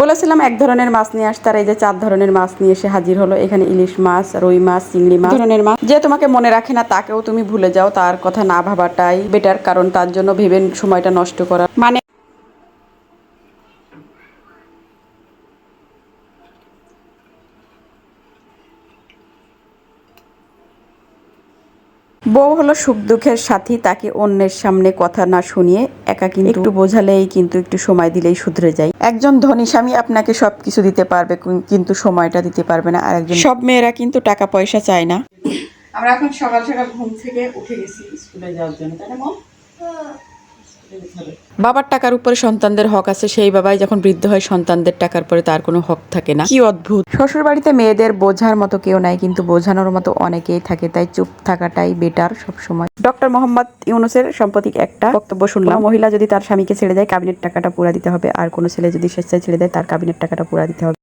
বলেছিলাম এক ধরনের মাছ নিয়ে আসতে আর এই যে চার ধরনের মাছ নিয়ে এসে হাজির হলো। এখানে ইলিশ মাছ রুই মাছ চিংড়ি মাছ। ধরনের মাছ। যে তোমাকে মনে রাখে না তাকেও তুমি ভুলে যাও তার কথা না ভাবাটাই বেটার কারণ তার জন্য ভেবে সময়টা নষ্ট করা। মানে বউ হলো সুখ দুঃখের সাথী তাকে অন্যের সামনে কথা না শুনিয়ে একা কিন্তু একটু বোঝালেই কিন্তু একটু সময় দিলেই শুধরে যায়। একজন ধনী স্বামী আপনাকে সব কিছু দিতে পারবে কিন্তু সময়টা দিতে পারবে না আর একজন সব মেয়েরা কিন্তু টাকা পয়সা চায় না। আমরা এখন সকাল সকাল ঘুম থেকে উঠে গেছি স্কুলে যাওয়ার জন্য তাই না? বাবার টাকার উপরে সন্তানদের হক আছে সেই বাবাই যখন বৃদ্ধ হয় সন্তানদের টাকার পরে তার কোনো হক থাকে না। কি অদ্ভুত। শ্বশুর বাড়িতে মেয়েদের বোঝার মতো কেউ নাই কিন্তু বোঝানোর মতো অনেকেই থাকে তাই চুপ থাকাটাই বেটার সবসময়। ডক্টর মোহাম্মদ ইউনুসের সম্পত্তিক একটা বক্তব্য শুনলাম। মহিলা যদি তার স্বামীকে ছেড়ে দেয় কাবিনের টাকাটা পুরা দিতে হবে। আর কোনো ছেলে যদি স্বেচ্ছায় ছেড়ে দেয় তার কাবিনের টাকাটা পুরা দিতে হবে।